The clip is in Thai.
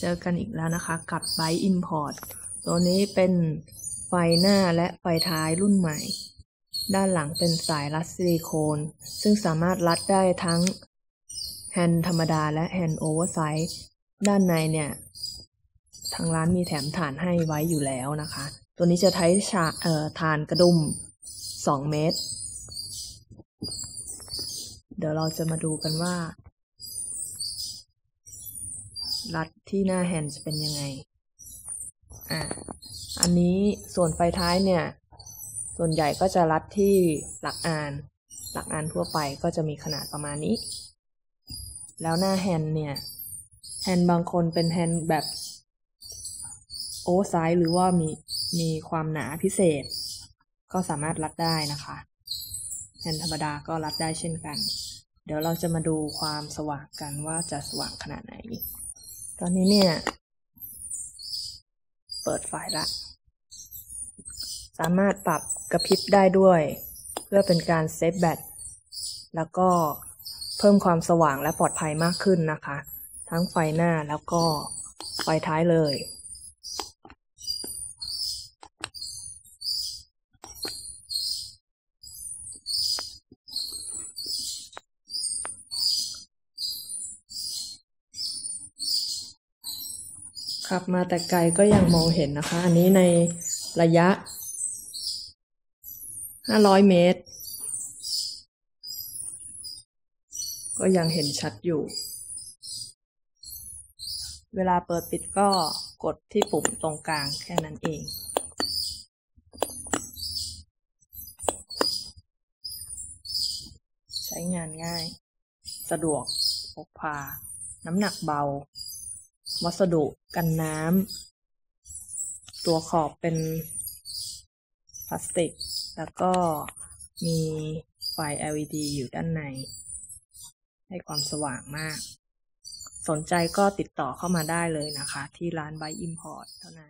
เจอกันอีกแล้วนะคะ กับ b y Import ตัวนี้เป็นไฟหน้าและไฟท้ายรุ่นใหม่ ด้านหลังเป็นสายรัดซิลิโคน ซึ่งสามารถรัดได้ทั้งแฮนด์ธรรมดาและแฮนด์โอเวอร์ไซส์ด้านในเนี่ย ทางร้านมีแถมฐานให้ไว้อยู่แล้วนะคะ ตัวนี้จะใช้ชาเอ่อฐานกระดุม 2 เมตร เดี๋ยวเราจะมาดูกันว่า รัดที่หน้าแฮนด์จะเป็นยังไง อะอันนี้ส่วนไฟท้ายเนี่ย ส่วนใหญ่ก็จะรัดที่หลักอาน หลักอานทั่วไปก็จะมีขนาดประมาณนี้ แล้วหน้าแฮนด์เนี่ย แฮนด์บางคนเป็นแฮนด์แบบโอเวอร์ไซส์หรือว่ามีมีความหนาพิเศษ ก็สามารถรัดได้นะคะแฮนด์ธรรมดาก็รัดได้เช่นกัน เดี๋ยวเราจะมาดูความสว่างกันว่าจะสว่างขนาดไหน ตอนนี้เนี่ย เปิดไฟละ สามารถปรับกระพริบได้ด้วย เพื่อเป็นการเซฟแบตแล้วก็เพิ่มความสว่างและปลอดภัยมากขึ้นนะคะ ทั้งไฟหน้าแล้วก็ไฟท้ายเลย ขับมาแต่ไกลก็ยังมองเห็นนะคะ อันนี้ในระยะ 500 เมตร ก็ยังเห็นชัดอยู่ เวลาเปิดปิดก็กดที่ปุ่มตรงกลางแค่นั้นเอง ใช้งานง่าย สะดวกพกพา น้ำหนักเบา วัสดุกันน้ำตัวขอบเป็นพลาสติก แล้วก็มีไฟ LED อยู่ด้านใน ให้ความสว่างมาก สนใจก็ติดต่อเข้ามาได้เลยนะคะ ที่ร้าน By Import เท่านั้น